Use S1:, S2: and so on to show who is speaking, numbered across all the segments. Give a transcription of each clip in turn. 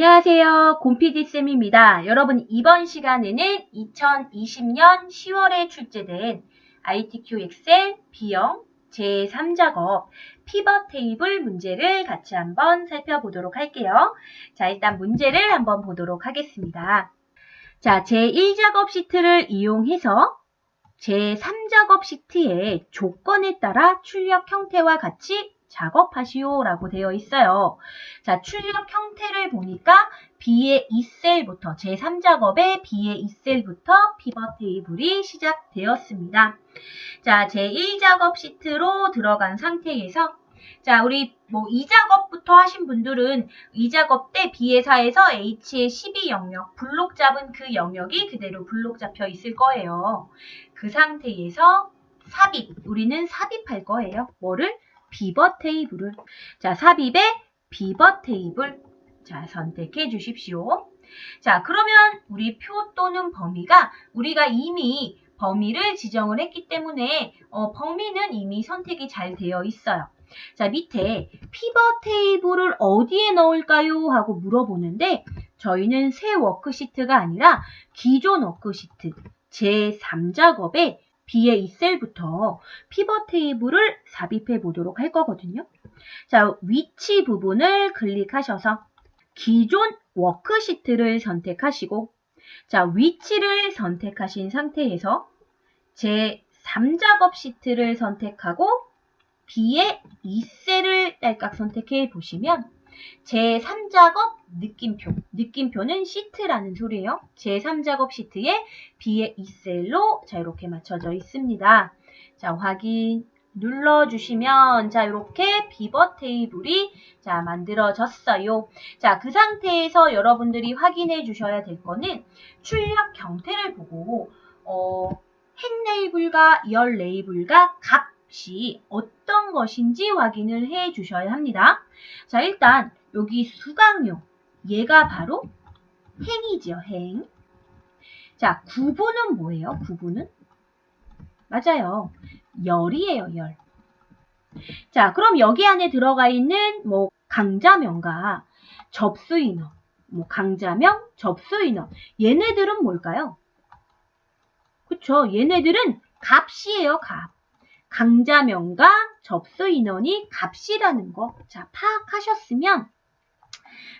S1: 안녕하세요. 곰피디쌤입니다. 여러분, 이번 시간에는 2020년 10월에 출제된 ITQ 엑셀 B형 제3작업 피벗 테이블 문제를 같이 한번 살펴보도록 할게요. 자, 일단 문제를 한번 보도록 하겠습니다. 자, 제1작업 시트를 이용해서 제3작업 시트의 조건에 따라 출력 형태와 같이 작업하시오라고 되어 있어요. 자, 출력 형태를 보니까 B의 2셀부터 제3작업의 B의 2셀부터 피벗 테이블이 시작되었습니다. 자, 제1작업 시트로 들어간 상태에서 자, 우리 뭐 2작업부터 하신 분들은 2작업 때 B회사에서 H의 12 영역, 블록 잡은 그 영역이 그대로 블록 잡혀 있을 거예요. 그 상태에서 삽입, 우리는 삽입할 거예요. 뭐를? 비벗 테이블을. 자, 삽입에 비벗 테이블. 자, 선택해 주십시오. 자, 그러면 우리 표 또는 범위가 우리가 이미 범위를 지정을 했기 때문에 어, 범위는 이미 선택이 잘 되어 있어요. 자, 밑에 피벗 테이블을 어디에 넣을까요? 하고 물어보는데 저희는 새 워크시트가 아니라 기존 워크시트 제3작업에 B의 2셀부터 피벗 테이블을 삽입해 보도록 할 거거든요. 자, 위치 부분을 클릭하셔서 기존 워크시트를 선택하시고 자, 위치를 선택하신 상태에서 제 3작업 시트를 선택하고 B의 2셀을 딸깍 선택해 보시면 제 3작업 느낌표, 느낌표는 시트라는 소리예요. 제 3작업 시트에 B의 2셀로 자 이렇게 맞춰져 있습니다. 자 확인 눌러주시면 자 이렇게 비버 테이블이 자 만들어졌어요. 자 그 상태에서 여러분들이 확인해 주셔야 될 거는 출력 형태를 보고 어, 행 레이블과 열 레이블과 값이 어떤 것인지 확인을 해 주셔야 합니다. 자 일단 여기 수강료 얘가 바로 행이죠 행. 자 구분은 뭐예요? 구분은 맞아요. 열이에요, 열. 자, 그럼 여기 안에 들어가 있는 뭐 강자명과 접수인원, 뭐 강자명, 접수인원, 얘네들은 뭘까요? 그쵸? 얘네들은 값이에요, 값. 강자명과 접수인원이 값이라는 거. 자, 파악하셨으면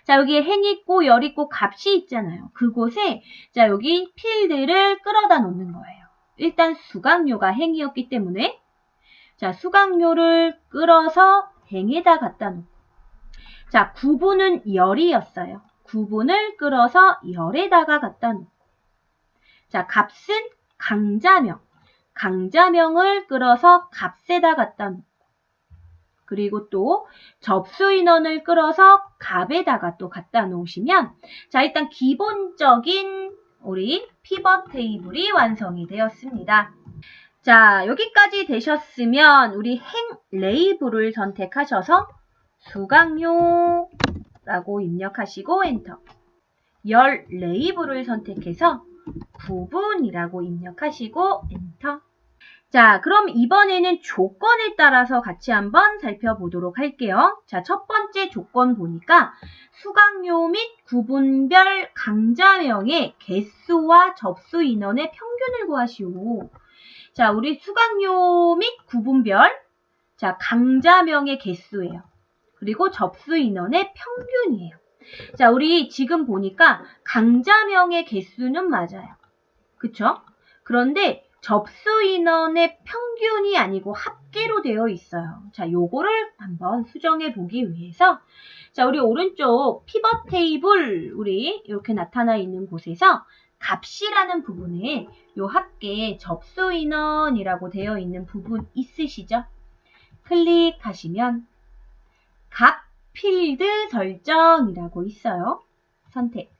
S1: 자, 여기에 행 있고 열 있고 값이 있잖아요. 그곳에 자, 여기 필드를 끌어다 놓는 거예요. 일단 수강료가 행이었기 때문에 자, 수강료를 끌어서 행에다 갖다 놓고 자, 구분은 열이었어요. 구분을 끌어서 열에다가 갖다 놓고 자, 값은 강자명. 강자명을 끌어서 값에다 갖다 놓고 그리고 또 접수 인원을 끌어서 값에다가 또 갖다 놓으시면 자 일단 기본적인 우리 피벗 테이블이 완성이 되었습니다. 자 여기까지 되셨으면 우리 행 레이블을 선택하셔서 수강료 라고 입력하시고 엔터 열 레이블을 선택해서 부분이라고 입력하시고 엔터 자, 그럼 이번에는 조건에 따라서 같이 한번 살펴보도록 할게요. 자, 첫 번째 조건 보니까 수강료 및 구분별 강좌명의 개수와 접수 인원의 평균을 구하시오. 자, 우리 수강료 및 구분별, 자, 강좌명의 개수예요. 그리고 접수 인원의 평균이에요. 자, 우리 지금 보니까 강좌명의 개수는 맞아요. 그쵸? 그런데 접수 인원의 평균이 아니고 합계로 되어 있어요. 자, 요거를 한번 수정해 보기 위해서 자, 우리 오른쪽 피벗 테이블 우리 이렇게 나타나 있는 곳에서 값이라는 부분에 요 합계 접수 인원이라고 되어 있는 부분 있으시죠? 클릭하시면 값 필드 설정이라고 있어요. 선택.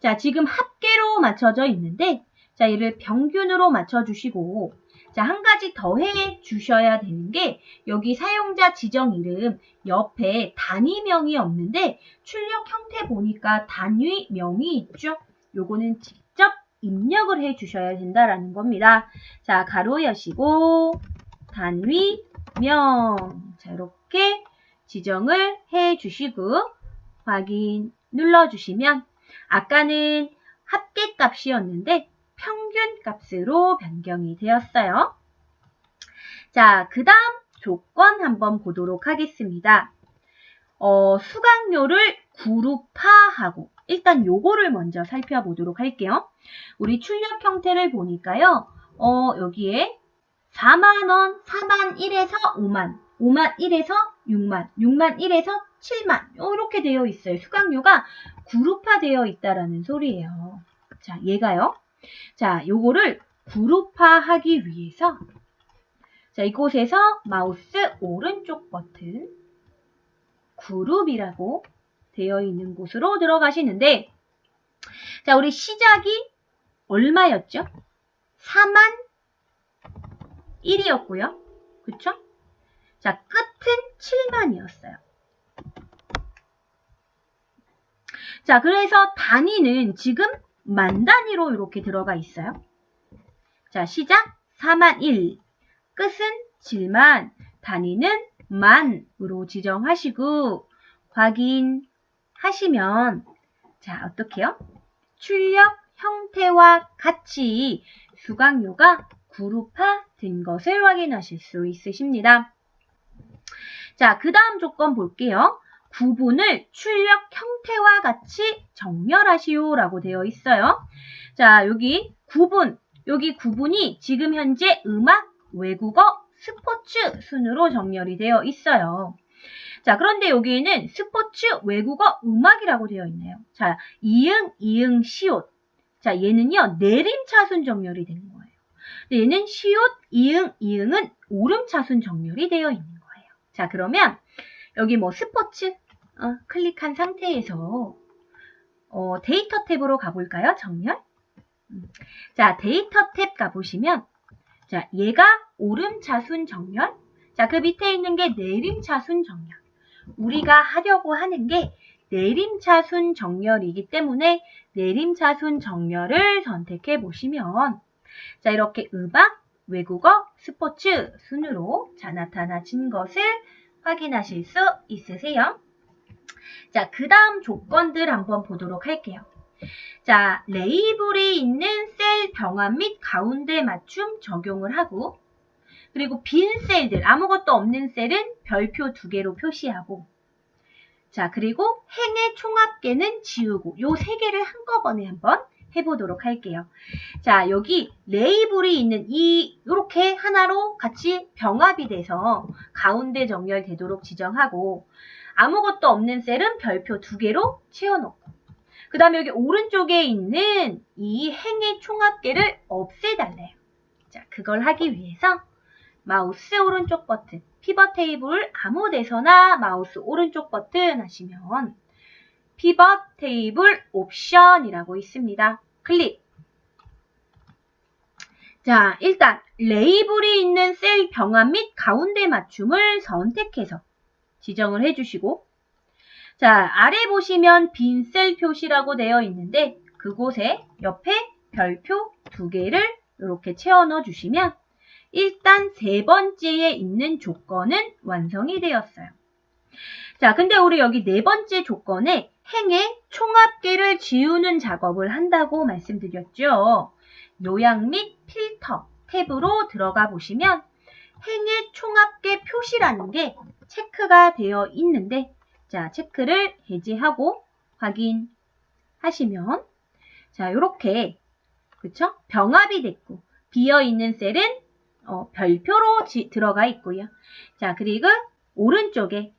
S1: 자, 지금 합계로 맞춰져 있는데 자, 얘를 평균으로 맞춰주시고 자, 한 가지 더 해 주셔야 되는 게 여기 사용자 지정 이름 옆에 단위명이 없는데 출력 형태 보니까 단위명이 있죠. 요거는 직접 입력을 해 주셔야 된다라는 겁니다. 자, 가로 여시고 단위명 자, 이렇게 지정을 해 주시고 확인 눌러 주시면 아까는 합계 값이었는데 평균값으로 변경이 되었어요. 자, 그 다음 조건 한번 보도록 하겠습니다. 어, 수강료를 그룹화하고 일단 요거를 먼저 살펴보도록 할게요. 우리 출력 형태를 보니까요. 어, 여기에 4만원, 4만 1에서 5만, 5만 1에서 6만, 6만 1에서 7만 이렇게 되어 있어요. 수강료가 그룹화되어 있다라는 소리예요. 자, 얘가요. 자, 요거를 그룹화하기 위해서 자, 이곳에서 마우스 오른쪽 버튼 그룹이라고 되어 있는 곳으로 들어가시는데 자, 우리 시작이 얼마였죠? 4만 1이었고요. 그쵸? 자, 끝은 7만이었어요. 자, 그래서 단위는 지금 만 단위로 이렇게 들어가 있어요. 자, 시작 4만 1, 끝은 7만, 단위는 만으로 지정하시고 확인하시면 자, 어떻게요? 출력 형태와 같이 수강료가 그룹화 된 것을 확인하실 수 있으십니다. 자, 그 다음 조건 볼게요. 구분을 출력 형태와 같이 정렬하시오 라고 되어 있어요. 자, 여기 구분, 여기 구분이 지금 현재 음악, 외국어, 스포츠 순으로 정렬이 되어 있어요. 자, 그런데 여기에는 스포츠, 외국어, 음악이라고 되어 있네요. 자, 이응, 이응, 시옷. 자, 얘는요, 내림차순 정렬이 되는 거예요. 얘는 시옷, 이응, 이응은 오름차순 정렬이 되어 있는 거예요. 자, 그러면 여기 뭐 스포츠 어, 클릭한 상태에서 어, 데이터 탭으로 가볼까요? 정렬? 음. 자, 데이터 탭 가보시면 자, 얘가 오름차순 정렬. 자, 그 밑에 있는 게 내림차순 정렬. 우리가 하려고 하는 게 내림차순 정렬이기 때문에 내림차순 정렬을 선택해 보시면 자, 이렇게 음악, 외국어, 스포츠 순으로 자, 나타나진 것을 확인하실 수 있으세요. 자, 그 다음 조건들 한번 보도록 할게요. 자, 레이블이 있는 셀 병합 및 가운데 맞춤 적용을 하고 그리고 빈 셀들, 아무것도 없는 셀은 별표 두 개로 표시하고 자, 그리고 행의 총합계는 지우고 요 세 개를 한꺼번에 한번 해보도록 할게요. 자, 여기 레이블이 있는 이 이렇게 하나로 같이 병합이 돼서 가운데 정렬되도록 지정하고 아무것도 없는 셀은 별표 두 개로 채워놓고 그 다음에 여기 오른쪽에 있는 이 행의 총합계를 없애달래요. 자, 그걸 하기 위해서 마우스 오른쪽 버튼, 피벗 테이블 아무 데서나 마우스 오른쪽 버튼 하시면 피벗 테이블 옵션이라고 있습니다. 클릭. 자, 일단 레이블이 있는 셀 병합 및 가운데 맞춤을 선택해서 지정을 해주시고 자, 아래 보시면 빈 셀 표시라고 되어 있는데 그곳에 옆에 별표 두 개를 이렇게 채워 넣어 주시면 일단 세 번째에 있는 조건은 완성이 되었어요. 자, 근데 우리 여기 네 번째 조건에 행의 총합계를 지우는 작업을 한다고 말씀드렸죠. 요약 및 필터 탭으로 들어가 보시면 행의 총합계 표시라는 게 체크가 되어 있는데 자, 체크를 해제하고 확인하시면 자, 이렇게 그쵸? 병합이 됐고 비어 있는 셀은 어, 별표로 지, 들어가 있고요. 자, 그리고 오른쪽에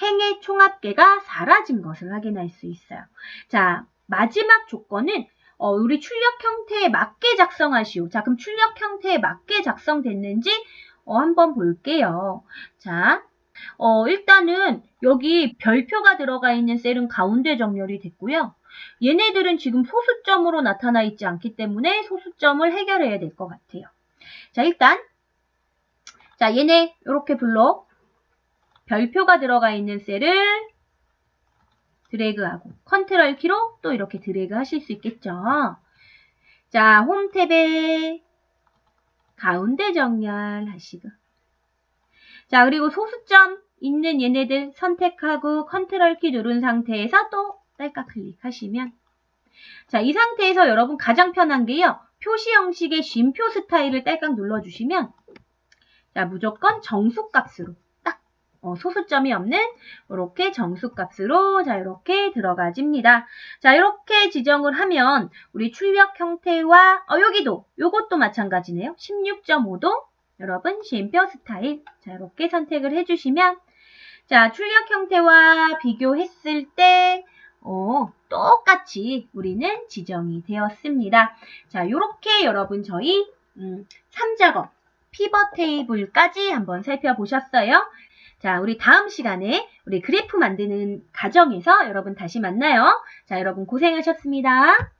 S1: 행의 총합계가 사라진 것을 확인할 수 있어요. 자, 마지막 조건은 어, 우리 출력 형태에 맞게 작성하시오. 자, 그럼 출력 형태에 맞게 작성됐는지 어, 한번 볼게요. 자, 어, 일단은 여기 별표가 들어가 있는 셀은 가운데 정렬이 됐고요. 얘네들은 지금 소수점으로 나타나 있지 않기 때문에 소수점을 해결해야 될 것 같아요. 자, 일단 자, 얘네 이렇게 블록 별표가 들어가 있는 셀을 드래그하고 컨트롤 키로 또 이렇게 드래그 하실 수 있겠죠. 자, 홈 탭에 가운데 정렬 하시고 자, 그리고 소수점 있는 얘네들 선택하고 컨트롤 키 누른 상태에서 또 딸깍 클릭하시면 자, 이 상태에서 여러분 가장 편한 게요. 표시 형식의 쉼표 스타일을 딸깍 눌러주시면 자, 무조건 정수값으로 딱 어, 소수점이 없는 이렇게 정수값으로 자, 이렇게 들어가집니다. 자, 이렇게 지정을 하면 우리 출력 형태와 어, 여기도 요것도 마찬가지네요. 16.5도 여러분 쉼표 스타일 자, 이렇게 선택을 해주시면 자, 출력 형태와 비교했을 때 어, 똑같이 우리는 지정이 되었습니다. 자, 요렇게 여러분 저희 음, 3작업 피벗 테이블까지 한번 살펴보셨어요. 자, 우리 다음 시간에 우리 그래프 만드는 과정에서 여러분 다시 만나요. 자, 여러분 고생하셨습니다.